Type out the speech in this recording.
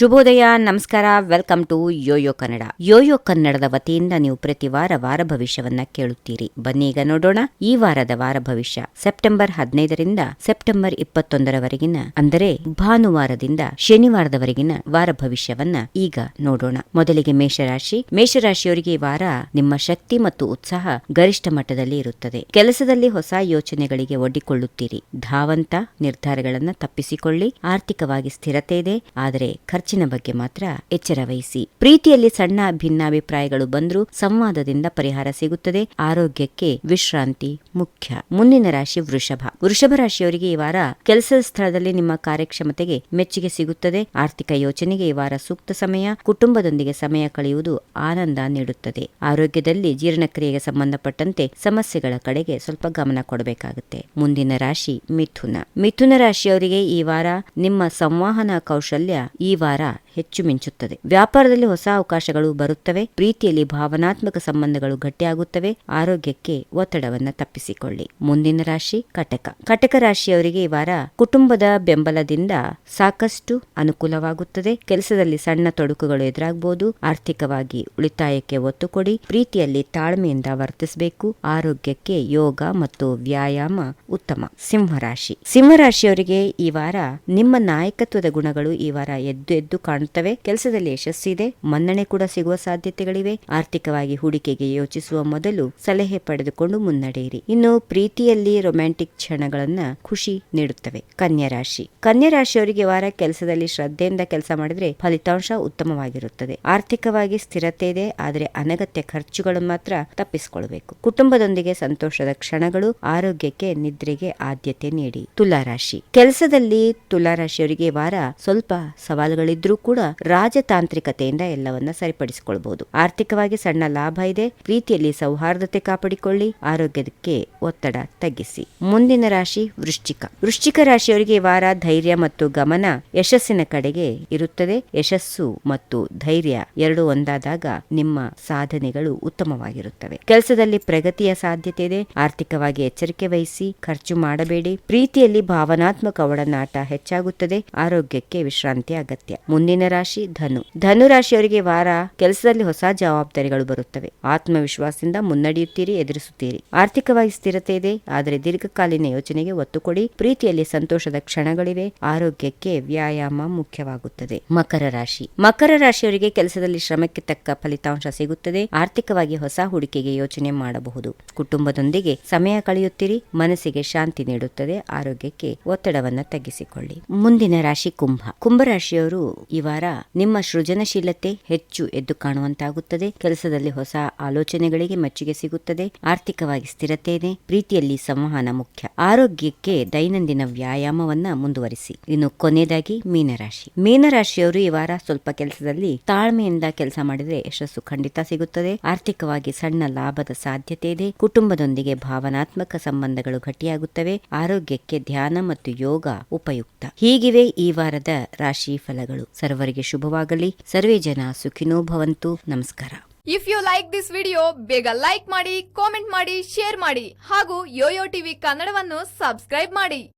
ಶುಭೋದಯ, ನಮಸ್ಕಾರ, welcome to YoYo Kannada. YoYo ಕನ್ನಡದ ವತಿಯಿಂದ ನೀವು ಪ್ರತಿ ವಾರ ವಾರ ಭವಿಷ್ಯವನ್ನ ಕೇಳುತ್ತೀರಿ. ಬನ್ನಿ ಈಗ ನೋಡೋಣ ಈ ವಾರದ ವಾರ ಭವಿಷ್ಯ. ಸೆಪ್ಟೆಂಬರ್ ಹದಿನೈದರಿಂದ ಸೆಪ್ಟೆಂಬರ್ ಇಪ್ಪತ್ತೊಂದರವರೆಗಿನ, ಅಂದರೆ ಭಾನುವಾರದಿಂದ ಶನಿವಾರದವರೆಗಿನ ವಾರ ಭವಿಷ್ಯವನ್ನ ಈಗ ನೋಡೋಣ. ಮೊದಲಿಗೆ ಮೇಷರಾಶಿ. ಮೇಷರಾಶಿಯವರಿಗೆ ಈ ವಾರ ನಿಮ್ಮ ಶಕ್ತಿ ಮತ್ತು ಉತ್ಸಾಹ ಗರಿಷ್ಠ ಮಟ್ಟದಲ್ಲಿ ಇರುತ್ತದೆ. ಕೆಲಸದಲ್ಲಿ ಹೊಸ ಯೋಚನೆಗಳಿಗೆ ಒಡ್ಡಿಕೊಳ್ಳುತ್ತೀರಿ. ಧಾವಂತ ನಿರ್ಧಾರಗಳನ್ನ ತಪ್ಪಿಸಿಕೊಳ್ಳಿ. ಆರ್ಥಿಕವಾಗಿ ಸ್ಥಿರತೆ ಇದೆ. ಆದರೆ ಖರ್ಚಿನ ಬಗ್ಗೆ ಮಾತ್ರ ಎಚ್ಚರ ವಹಿಸಿ. ಪ್ರೀತಿಯಲ್ಲಿ ಸಣ್ಣ ಭಿನ್ನಾಭಿಪ್ರಾಯಗಳು ಬಂದರೂ ಸಂವಾದದಿಂದ ಪರಿಹಾರ ಸಿಗುತ್ತದೆ. ಆರೋಗ್ಯಕ್ಕೆ ವಿಶ್ರಾಂತಿ ಮುಖ್ಯ. ಮುಂದಿನ ರಾಶಿ ವೃಷಭ. ವೃಷಭ ರಾಶಿಯವರಿಗೆ ಈ ವಾರ ಕೆಲಸದ ಸ್ಥಳದಲ್ಲಿ ನಿಮ್ಮ ಕಾರ್ಯಕ್ಷಮತೆಗೆ ಮೆಚ್ಚುಗೆ ಸಿಗುತ್ತದೆ. ಆರ್ಥಿಕ ಯೋಚನೆಗೆ ಈ ವಾರ ಸೂಕ್ತ ಸಮಯ. ಕುಟುಂಬದೊಂದಿಗೆ ಸಮಯ ಕಳೆಯುವುದು ಆನಂದ ನೀಡುತ್ತದೆ. ಆರೋಗ್ಯದಲ್ಲಿ ಜೀರ್ಣಕ್ರಿಯೆಗೆ ಸಂಬಂಧಪಟ್ಟಂತೆ ಸಮಸ್ಯೆಗಳ ಕಡೆಗೆ ಸ್ವಲ್ಪ ಗಮನ ಕೊಡಬೇಕಾಗುತ್ತೆ. ಮುಂದಿನ ರಾಶಿ ಮಿಥುನ. ಮಿಥುನ ರಾಶಿಯವರಿಗೆ ಈ ವಾರ ನಿಮ್ಮ ಸಂವಹನ ಕೌಶಲ್ಯ ಈ ವಾರ ಹೆಚ್ಚು ಮಿಂಚುತ್ತದೆ. ವ್ಯಾಪಾರದಲ್ಲಿ ಹೊಸ ಅವಕಾಶಗಳು ಬರುತ್ತವೆ. ಪ್ರೀತಿಯಲ್ಲಿ ಭಾವನಾತ್ಮಕ ಸಂಬಂಧಗಳು ಗಟ್ಟಿಯಾಗುತ್ತವೆ. ಆರೋಗ್ಯಕ್ಕೆ ಒತ್ತಡವನ್ನ ತಪ್ಪಿಸಿಕೊಳ್ಳಿ. ಮುಂದಿನ ರಾಶಿ ಕಟಕ. ಕಟಕ ರಾಶಿಯವರಿಗೆ ಈ ವಾರ ಕುಟುಂಬದ ಬೆಂಬಲದಿಂದ ಸಾಕಷ್ಟು ಅನುಕೂಲವಾಗುತ್ತದೆ. ಕೆಲಸದಲ್ಲಿ ಸಣ್ಣ ತೊಡಕುಗಳು ಎದುರಾಗಬಹುದು ಆರ್ಥಿಕವಾಗಿ ಉಳಿತಾಯಕ್ಕೆ ಒತ್ತು ಕೊಡಿ. ಪ್ರೀತಿಯಲ್ಲಿ ತಾಳ್ಮೆಯಿಂದ ವರ್ತಿಸಬೇಕು. ಆರೋಗ್ಯಕ್ಕೆ ಯೋಗ ಮತ್ತು ವ್ಯಾಯಾಮ ಉತ್ತಮ. ಸಿಂಹರಾಶಿ. ಸಿಂಹರಾಶಿಯವರಿಗೆ ಈ ವಾರ ನಿಮ್ಮ ನಾಯಕತ್ವದ ಗುಣಗಳು ಈ ವಾರ ಎದ್ದು ಎದ್ದು ಕಾಣುತ್ತವೆ. ಕೆಲಸದಲ್ಲಿ ಯಶಸ್ಸಿದೆ ಮನ್ನಣೆ ಕೂಡ ಸಿಗುವ ಸಾಧ್ಯತೆಗಳಿವೆ. ಆರ್ಥಿಕವಾಗಿ ಹೂಡಿಕೆಗೆ ಯೋಚಿಸುವ ಮೊದಲು ಸಲಹೆ ಪಡೆದುಕೊಂಡು ಮುನ್ನಡೆಯಿರಿ. ಇನ್ನು ಪ್ರೀತಿಯಲ್ಲಿ ರೊಮ್ಯಾಂಟಿಕ್ ಕ್ಷಣಗಳನ್ನ ಖುಷಿ ನೀಡುತ್ತವೆ. ಕನ್ಯಾ ರಾಶಿ. ಕನ್ಯಾ ರಾಶಿಯವರಿಗೆ ವಾರ ಕೆಲಸದಲ್ಲಿ ಶ್ರದ್ಧೆಯಿಂದ ಕೆಲಸ ಮಾಡಿದ್ರೆ ಫಲಿತಾಂಶ ಉತ್ತಮವಾಗಿರುತ್ತದೆ. ಆರ್ಥಿಕವಾಗಿ ಸ್ಥಿರತೆ ಇದೆ. ಆದರೆ ಅನಗತ್ಯ ಖರ್ಚುಗಳು ಮಾತ್ರ ತಪ್ಪಿಸಿಕೊಳ್ಳಬೇಕು. ಕುಟುಂಬದೊಂದಿಗೆ ಸಂತೋಷದ ಕ್ಷಣಗಳು, ಆರೋಗ್ಯಕ್ಕೆ ನಿದ್ರೆಗೆ ಆದ್ಯತೆ ನೀಡಿ. ತುಲಾರಾಶಿ ಕೆಲಸದಲ್ಲಿ ತುಲಾರಾಶಿಯವರಿಗೆ ವಾರ ಸ್ವಲ್ಪ ಸವಾಲುಗಳಿದ್ರೂ ಕೂಡ ರಾಜತಾಂತ್ರಿಕತೆಯಿಂದ ಎಲ್ಲವನ್ನ ಸರಿಪಡಿಸಿಕೊಳ್ಳಬಹುದು ಆರ್ಥಿಕವಾಗಿ ಸಣ್ಣ ಲಾಭ ಇದೆ. ಪ್ರೀತಿಯಲ್ಲಿ ಸೌಹಾರ್ದತೆ ಕಾಪಾಡಿಕೊಳ್ಳಿ. ಆರೋಗ್ಯಕ್ಕೆ ಒತ್ತಡ ತಗ್ಗಿಸಿ. ಮುಂದಿನ ರಾಶಿ ವೃಶ್ಚಿಕ. ವೃಶ್ಚಿಕ ರಾಶಿಯವರಿಗೆ ವಾರ ಧೈರ್ಯ ಮತ್ತು ಗಮನ ಯಶಸ್ಸಿನ ಕಡೆಗೆ ಇರುತ್ತದೆ. ಯಶಸ್ಸು ಮತ್ತು ಧೈರ್ಯ ಎರಡು ಒಂದಾದಾಗ ನಿಮ್ಮ ಸಾಧನೆಗಳು ಉತ್ತಮವಾಗಿರುತ್ತವೆ. ಕೆಲಸದಲ್ಲಿ ಪ್ರಗತಿಯ ಸಾಧ್ಯತೆ ಇದೆ. ಆರ್ಥಿಕವಾಗಿ ಎಚ್ಚರಿಕೆ ವಹಿಸಿ. ಖರ್ಚು ಮಾಡಬೇಡಿ. ಪ್ರೀತಿಯಲ್ಲಿ ಭಾವನಾತ್ಮಕ ಒಡನಾಟ ಹೆಚ್ಚಾಗುತ್ತದೆ. ಆರೋಗ್ಯಕ್ಕೆ ವಿಶ್ರಾಂತಿ ಅಗತ್ಯ. ಮುಂದಿನ ರಾಶಿ ಧನು. ಧನು ರಾಶಿಯವರಿಗೆ ವಾರ ಕೆಲಸದಲ್ಲಿ ಹೊಸ ಜವಾಬ್ದಾರಿಗಳು ಬರುತ್ತವೆ. ಆತ್ಮವಿಶ್ವಾಸದಿಂದ ಮುನ್ನಡೆಯುತ್ತೀರಿ, ಎದುರಿಸುತ್ತೀರಿ. ಆರ್ಥಿಕವಾಗಿ ಸ್ಥಿರತೆ ಇದೆ, ಆದರೆ ದೀರ್ಘಕಾಲೀನ ಯೋಚನೆಗೆ ಒತ್ತು ಕೊಡಿ. ಪ್ರೀತಿಯಲ್ಲಿ ಸಂತೋಷದ ಕ್ಷಣಗಳಿವೆ, ಆರೋಗ್ಯಕ್ಕೆ ವ್ಯಾಯಾಮ ಮುಖ್ಯವಾಗುತ್ತದೆ. ಮಕರ ರಾಶಿ. ಮಕರ ರಾಶಿಯವರಿಗೆ ಕೆಲಸದಲ್ಲಿ ಶ್ರಮಕ್ಕೆ ತಕ್ಕ ಫಲಿತಾಂಶ ಸಿಗುತ್ತದೆ. ಆರ್ಥಿಕವಾಗಿ ಹೊಸ ಹೂಡಿಕೆಗೆ ಯೋಚನೆ ಮಾಡಬಹುದು. ಕುಟುಂಬದೊಂದಿಗೆ ಸಮಯ ಕಳೆಯುತ್ತೀರಿ, ಮನಸ್ಸಿಗೆ ಶಾಂತಿ ನೀಡುತ್ತದೆ, ಆರೋಗ್ಯಕ್ಕೆ ಒತ್ತಡವನ್ನು ತಗ್ಗಿಸಿಕೊಳ್ಳಿ. ಮುಂದಿನ ರಾಶಿ ಕುಂಭ. ಕುಂಭರಾಶಿಯವರು ಈ ವಾರ ನಿಮ್ಮ ಸೃಜನಶೀಲತೆ ಹೆಚ್ಚು ಎದ್ದು ಕಾಣುವಂತಾಗುತ್ತದೆ. ಕೆಲಸದಲ್ಲಿ ಹೊಸ ಆಲೋಚನೆಗಳಿಗೆ ಮೆಚ್ಚುಗೆ ಸಿಗುತ್ತದೆ. ಆರ್ಥಿಕವಾಗಿ ಸ್ಥಿರತೆ ಇದೆ ಪ್ರೀತಿಯಲ್ಲಿ ಸಂವಹನ ಮುಖ್ಯ. ಆರೋಗ್ಯಕ್ಕೆ ದೈನಂದಿನ ವ್ಯಾಯಾಮವನ್ನ ಮುಂದುವರಿಸಿ. ಇನ್ನು ಕೊನೆಯದಾಗಿ ಮೀನರಾಶಿ. ಮೀನರಾಶಿಯವರು ಈ ವಾರ ಸ್ವಲ್ಪ ಕೆಲಸದಲ್ಲಿ ತಾಳ್ಮೆಯಿಂದ ಕೆಲಸ ಮಾಡಿದರೆ ಯಶಸ್ಸು ಖಂಡಿತ ಸಿಗುತ್ತದೆ. ಆರ್ಥಿಕವಾಗಿ ಸಣ್ಣ ಲಾಭದ ಸಾಧ್ಯತೆ ಇದೆ ಕುಟುಂಬದೊಂದಿಗೆ ಭಾವನಾತ್ಮಕ ಸಂಬಂಧಗಳು ಗಟ್ಟಿಯಾಗುತ್ತವೆ. ಆರೋಗ್ಯಕ್ಕೆ ಧ್ಯಾನ ಮತ್ತು ಯೋಗ ಉಪಯುಕ್ತ. ಹೀಗಿವೆ ಈ ವಾರದ ರಾಶಿ ಫಲಗಳು. ಸರ್ವರಿಗೆ ಶುಭವಾಗಲಿ. ಸರ್ವೇ ಜನ ಸುಖಿನೋ ಭವಂತು. ನಮಸ್ಕಾರ. If you like this video ಬೇಗ ಲೈಕ್ ಮಾಡಿ ಕಾಮೆಂಟ್ ಮಾಡಿ ಶೇರ್ ಮಾಡಿ. ಹಾಗೂ ಯೋಯೋ ಟಿವಿ ಕನ್ನಡವನ್ನು ಸಬ್ಸ್ಕ್ರೈಬ್ ಮಾಡಿ.